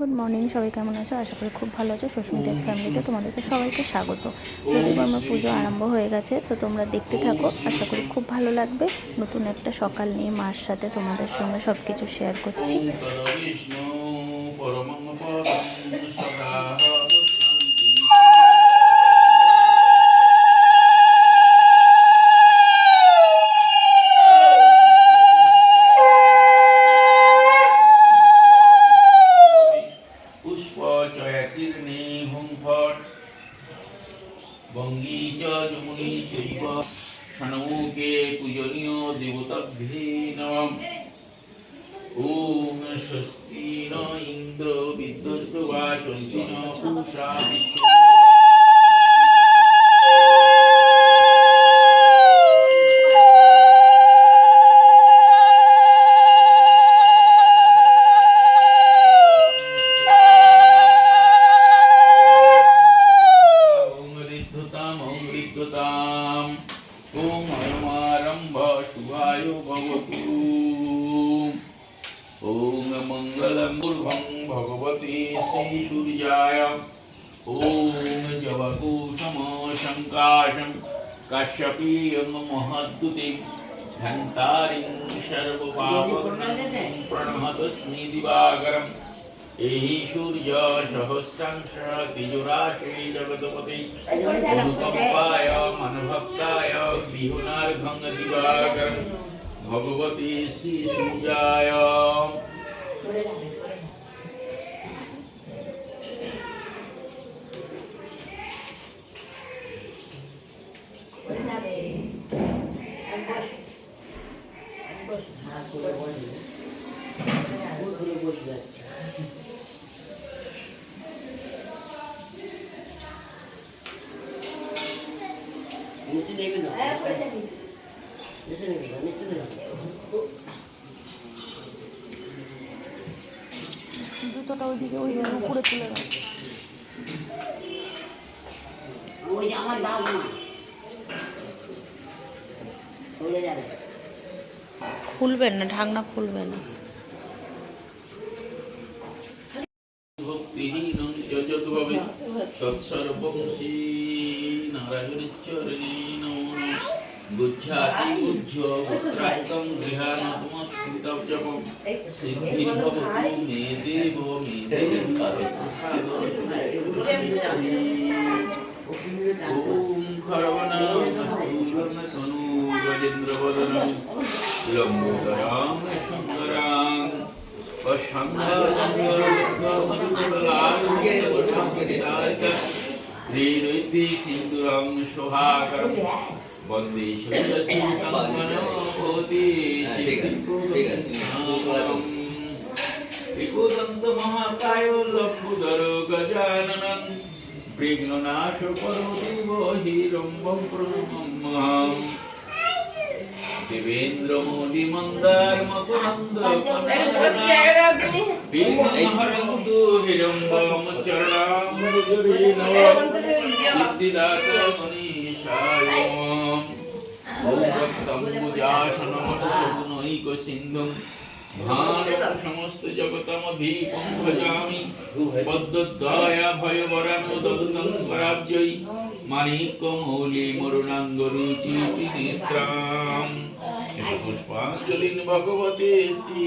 Good morning, সবাই কেমন আছো? আশা করি খুব ভালো আছো। সুস্মিতাস ফ্যামিলিতে তোমাদেরকে সবাইকে স্বাগত। যদি আমার পুজো আরম্ভ হয়ে গেছে, তো তোমরা দেখতে থাকো। আশা করি খুব ভালো লাগবে। নতুন একটা সকাল নিয়ে মার সাথে তোমাদের সঙ্গে সব কিছু শেয়ার করছি পুষ্প চয়াতীর্ণে হুম ফট বঙ্গী চ যমুনি চৈব ষণমুখে পূজনীয় দেবতাভ্যে নমঃ ॐ स्वस्ति न इन्द्र विद्वस्वा चन्ति न पूषा ॐ उत्काशं कश्यपीयं महद्गुतिं धन्तारिं शर्वपापघ्नं प्रणहतस्मि दिवाकरम् तिजुराशे जगतपते अनुकम्पाय मनभक्ताय विहुनार्घं दिवाकरं भगवती श्रीसूर्याय জুতোটা ওইদিকে ওই উপরে তুলে দাও ওই আমার দাও না ফুলে যাবে ফুলবেন না, ঢাকনা খুলবে না। তৎসর্বংশী নারায়ণ চরণী গুচ্ছাতি উজ্জ পুত্রাত্তং গৃহাণতমৎকৃতব্জপম সিদ্ধির্ভবতু মে দেব মে দেবী ওম খরবণাম গজেন্দ্রবদনম লম্বোদরাং সুন্দরাং সিন্দুরং শোভাকর বন্দে শৈলসিংহমনোদন্ত মহাকায় লম্বুদর গজানন বিঘ্ননাশ করো দেব হিরম্বম দেবেন্দ্র মোদি মন্দার মকরন্দ বিঘ্নহরন্তু হিরম্বম চরণাম্বুজরে সিদ্ধিদাত মনীষায় ভৌগস্তম্বুজাসনমসগুণৈক সিন্ধুম সমস্ত জগতমধীপম ভজামি পদ্মদ্বয়া ভয়বরানো দদতং স্বরাজ্যই মানিক্য মৌলি মরুণাঙ্গ পুষ্পাঞ্জলিন ভগবতে শ্রী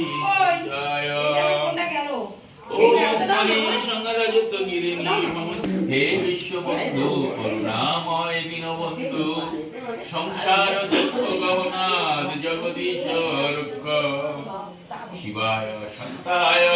হে বিশ্ববন্ধু করুণাময় দীনবন্ধু সংসার দুঃখ গহনাদ জগদীশ রক্ষ শিবায় শান্তায়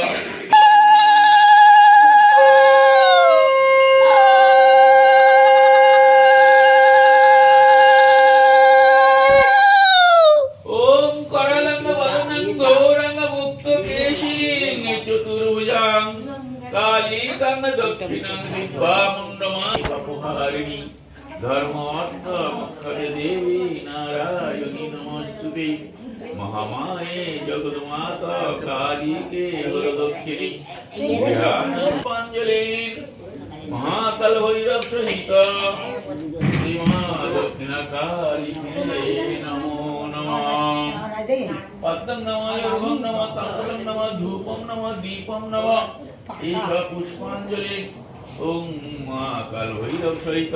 চতুর্ভুজাং কালিকাং দক্ষিণাং বিদ্যামণ্ডমায় পাপহারিণী ধর্ম অর্থ মক্ষর দেবী নারায়ণী নমস্তুতে মহামায়ে জগন্মাতা কালীকে বরদক্ষিণী ধ্যান পাঞ্জলি মহাকাল ভৈরব সহিত শ্রীমা দক্ষিণা কালী নমো নমঃ পদ্মং নমঃ য়োগং নমঃ তাম্বুলং নমঃ ধূপং নমঃ দীপং নমঃ এষ পুষ্পাঞ্জলি ওং মা কাল ভৈরব সহিত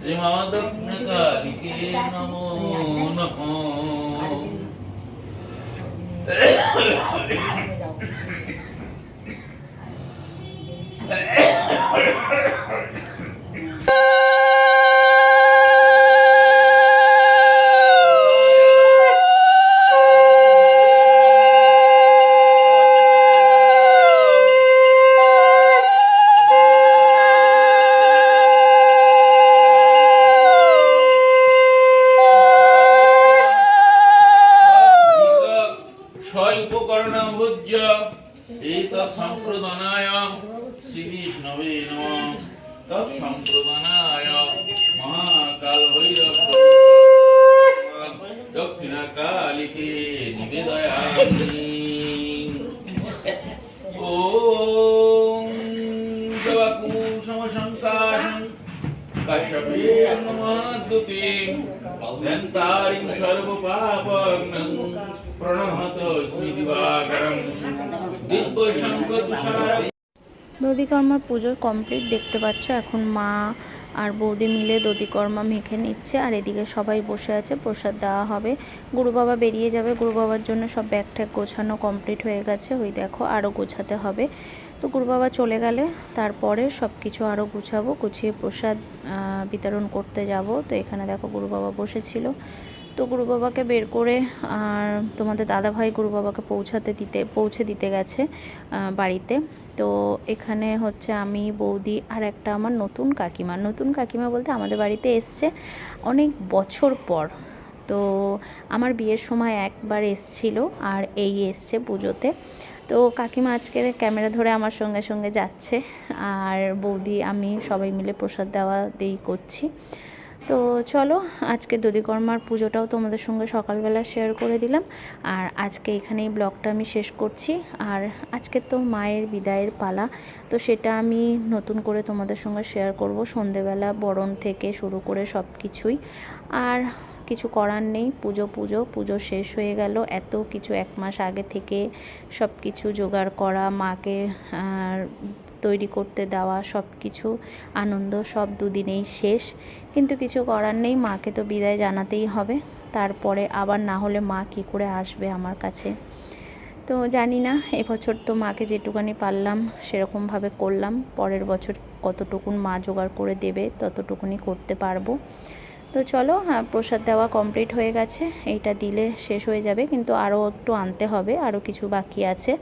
শ্রীমদগ্নকালিকে নমো নমঃ স্বয়ংকরণ নম তৎ সম্প্রদানায় মহাকাল ভৈরব দক্ষিণা কালিকে নিবেদয়ামি ওম জবাকুসুম শঙ্কাশং কাশ্যপেন মহাদ্যুতি দন্তারিং দধিকর্মার পুজোর কমপ্লিট দেখতে পাচ্ছ। এখন মা আর বৌদি মিলে দধিকর্মা মেখে নিচ্ছে আর এদিকে সবাই বসে আছে, প্রসাদ দেওয়া হবে। গুরু বাবা বেরিয়ে যাবে। গুরু বাবার জন্য সব ব্যাগ ট্যাগ গোছানো কমপ্লিট হয়ে গেছে। ওই দেখো আরও গোছাতে হবে। তো গুরু বাবা চলে গেলে তারপরে সব কিছু আরও গুছাবো, গুছিয়ে প্রসাদ বিতরণ করতে যাব। তো এখানে দেখো গুরু বাবা বসেছিল। তো গুরু বাবাকে বের করে, আর তোমাদের দাদা ভাই গুরু বাবাকে পৌঁছাতে দিতে, পৌঁছে দিতে গেছে বাড়িতে। তো এখানে হচ্ছে আমি, বৌদি আর একটা আমার নতুন কাকিমা। নতুন কাকিমা বলতে আমাদের বাড়িতে এসছে অনেক বছর পর। তো আমার বিয়ের সময় একবার এসছিল আর এই এসছে পুজোতে। তো কাকিমা আজকে ক্যামেরা ধরে আমার সঙ্গে সঙ্গে যাচ্ছে, আর বৌদি, আমি সবাই মিলে প্রসাদ দেওয়া দেই করছি। তো চলো, আজকে দধিকর্মার পুজোটাও তোমাদের সঙ্গে সকালবেলা শেয়ার করে দিলাম। আর আজকে এখানেই ব্লগটা আমি শেষ করছি। আর আজকে তো মায়ের বিদায়ের পালা, তো সেটা আমি নতুন করে তোমাদের সঙ্গে শেয়ার করব। সন্ধেবেলা বরণ থেকে শুরু করে সব কিছুই আর কিছু করার নেই, পুজো পুজো পুজো শেষ হয়ে গেল। এত কিছু এক মাস আগে থেকে সব কিছু জোগাড় করা, মাকে তৈরি করতে দেওয়া সব কিছু আনন্দ, সব দুদিনেই শেষ। কিন্তু কিছু করার নেই, মাকে তো বিদায় জানাতেই হবে। তারপরে আবার না হলে মা কী করে আসবে আমার কাছে? তো জানি না, এবছর তো মাকে যেটুকানি পারলাম, সেরকমভাবে করলাম। পরের বছর কতটুকুন মা জোগাড় করে দেবে, ততটুকুনি করতে পারব। তো চলো হ্যাঁ প্রসাদ দেওয়া কমপ্লিট হয়ে গেছে। এইটা দিলে শেষ হয়ে যাবে, কিন্তু আরও একটু আনতে হবে, আরও কিছু বাকি আছে।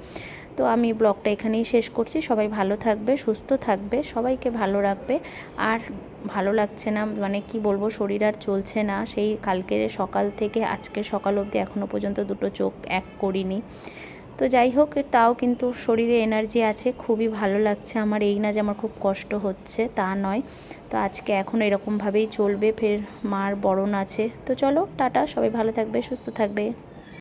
তো আমি ব্লগটা এখানেই শেষ করছি। সবাই ভালো থাকবে, সুস্থ থাকবে, সবাইকে ভালো রাখবে। আর ভালো লাগছে না মানে কি বলব, শরীর আর চলছে না। সেই কালকে সকাল থেকে আজকে সকাল অবধি এখনও পর্যন্ত দুটো চোখ এক করিনি। তো যাই হোক, তাও কিন্তু শরীরে এনার্জি আছে, খুবই ভালো লাগছে আমার। এই না যে আমার খুব কষ্ট হচ্ছে, তা নয়। তো আজকে এখন এরকমভাবেই চলবে, ফের মার বরণ আছে। তো চলো, টাটা, সবাই ভালো থাকবে, সুস্থ থাকবে।